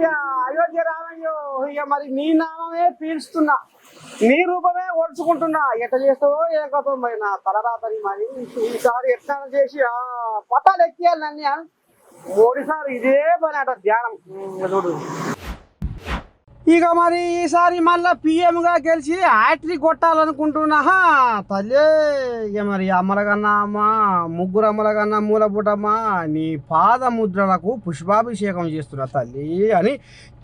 రామయ్య అయోధ్య రామయ్యో ఇక మరి నీ నామే పీల్చుతున్నా. నీ రూపమే ఓడ్చుకుంటున్నా. ఎట్ట చేస్తావో ఏ కథ మరి నా తలరాతని మరి ఈసారి ఎట్లా చేసి ఆ పట్టాలు ఎక్కియాలి నన్ను మోడీసారి ఇదే పని అట ధ్యానం. చూడు. ఇక మరి ఈసారి మళ్ళీ పిఎంగా గెలిచి హ్యాట్రిక్ కొట్టాలనుకుంటున్నా తల్లే! ఇక మరి అమ్మలగన్నా అమ్మ ముగ్గురు అమ్మలగన్నా మూలపుటమ్మ నీ పాదముద్రలకు పుష్పాభిషేకం చేస్తున్న తల్లి అని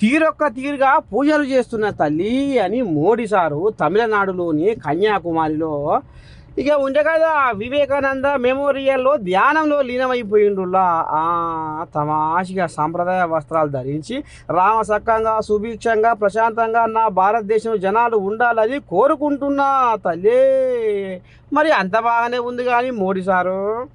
తీరొక్క తీరుగా పూజలు చేస్తున్న తల్లి అని మోడీ సారు తమిళనాడులోని కన్యాకుమారిలో ఇక ఉండే కదా వివేకానంద మెమోరియల్లో ధ్యానంలో లీనమైపోయిండులా. ఆ, తమాషిగా సాంప్రదాయ వస్త్రాలు ధరించి రామ సక్కంగా సుభిక్షంగా ప్రశాంతంగా నా భారతదేశం జనాలు ఉండాలని కోరుకుంటున్నా తల్లి. మరి అంత బాగానే ఉంది కానీ మోడీ సారు.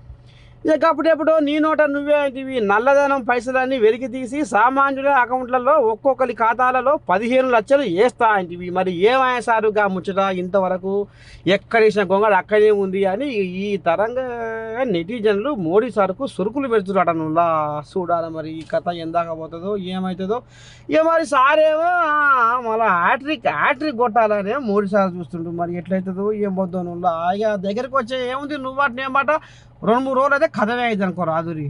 ఇక అప్పుడెప్పుడు నీ నోట నువ్వే అంటివి నల్లధనం పైసలన్నీ వెలికి తీసి సామాన్యుల అకౌంట్లలో ఒక్కొక్కరి ఖాతాలలో పదిహేను లక్షలు వేస్తా అంటివి. మరి ఏమయ్యా సారుగా ముచ్చట ఇంతవరకు ఎక్కడేసిన గొంగడు అక్కడే ఉంది అని ఈ తరంగా నెటిజన్లు మోడీ సార్కు సురుకులు పెడుతున్నాడు నువ్వులా చూడాలి మరి ఈ కథ ఎందాక పోతుందో ఏమవుతుందో ఇక మరి సారేమో మళ్ళీ హ్యాట్రిక్ హ్యాట్రిక్ కొట్టాలనే మోడీ సార్ చూస్తుండ్రు మరి ఎట్లయితుందో ఏం పోతుందో నువ్వులా ఇక దగ్గరికి వచ్చే ఏముంది? నువ్వు వాటిని ఏమాట రెండు మూడు రోజులు అయితే కథమే అవుతుంది అనుకో రాదురి.